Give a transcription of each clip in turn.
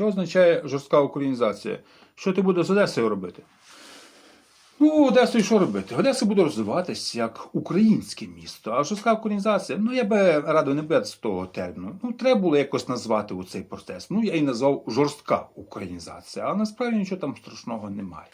Що означає жорстка українізація? Що ти будеш з Одесою робити? Ну, Одесою що робити? Одеса буде розвиватися як українське місто, а жорстка українізація, ну я би радив не без того терміну. Ну, треба було якось назвати цей процес. Ну, я і назвав жорстка українізація, а насправді нічого там страшного немає.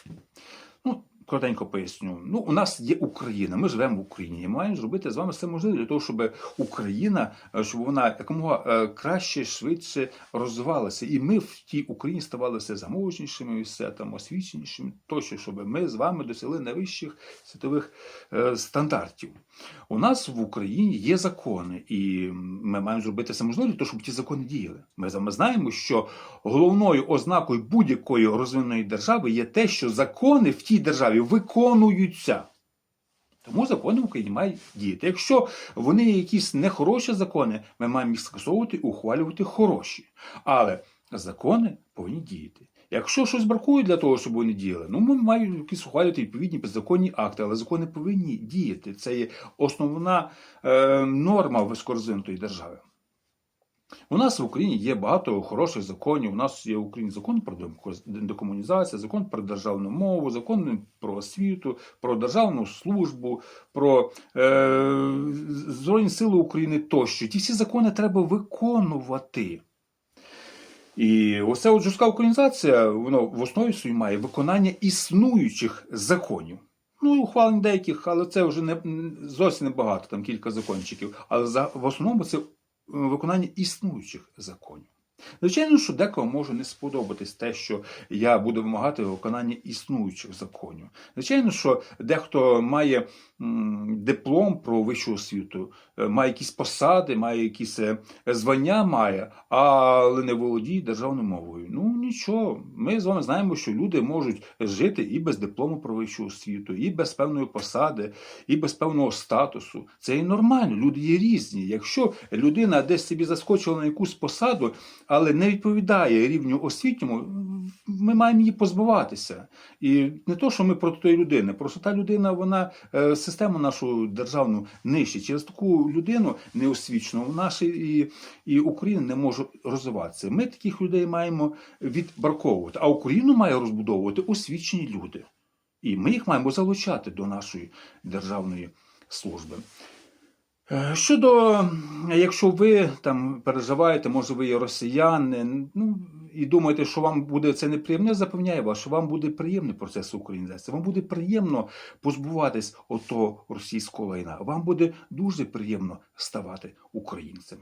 Ну, коротенько поясню. Ну, у нас є Україна, ми живемо в Україні і маємо зробити з вами все можливе для того, щоб Україна, е, щоб вона якомога е, краще, швидше розвивалася. І ми в тій Україні ставали все заможнішими, все там освіченішими, тощо, щоб ми з вами досягли найвищих світових е, стандартів. У нас в Україні є закони, і ми маємо зробити все можливе для того, щоб ті закони діяли. Ми з вами знаємо, що головною ознакою будь-якої розвиненої держави є те, що закони в тій державі виконуються. Тому закони в Україні мають діяти. Якщо вони є якісь нехороші закони, ми маємо їх скасовувати і ухвалювати хороші. Але закони повинні діяти. Якщо щось бракує для того, щоб вони діяли, ну ми маємо якісь ухвалювати відповідні підзаконні акти, але закони повинні діяти. Це є основна е, норма високорозвинутої держави. У нас в Україні є багато хороших законів. У нас є в Україні закон про декомунізацію, закон про державну мову, закон про освіту, про державну службу, про е, Збройні Сили України тощо. Ті всі закони треба виконувати. І оця от жорстка українізація, воно в основі своїй має виконання існуючих законів. Ну, і ухвалень деяких, але це вже не зовсім небагато, там кілька закончиків. Але за, в основному це виконання існуючих законів. Звичайно, що декого може не сподобатись те, що я буду вимагати виконання існуючих законів. Звичайно, що дехто має диплом про вищу освіту, е, має якісь посади, має якісь е, звання, має, але не володіє державною мовою. Ну нічого, ми з вами знаємо, що люди можуть жити і без диплому про вищу освіту, і без певної посади, і без певного статусу. Це і нормально. Люди є різні. Якщо людина десь собі заскочила на якусь посаду, але не відповідає рівню освітньому, ми маємо її позбуватися. І не то, що ми проти тої людини, просто та людина, вона е, систему нашу державну нищить. Через таку людину неосвічену наша і, і Україна не може розвиватися. Ми таких людей маємо відбраковувати, а Україну має розбудовувати освічені люди. І ми їх маємо залучати до нашої державної служби. Е, Щодо, якщо ви там переживаєте, може ви є росіяни, ну і думаєте, що вам буде це неприємно, я запевняю вас, що вам буде приємний процес українізації. Вам буде приємно позбуватись ото російського лайна. Вам буде дуже приємно ставати українцем.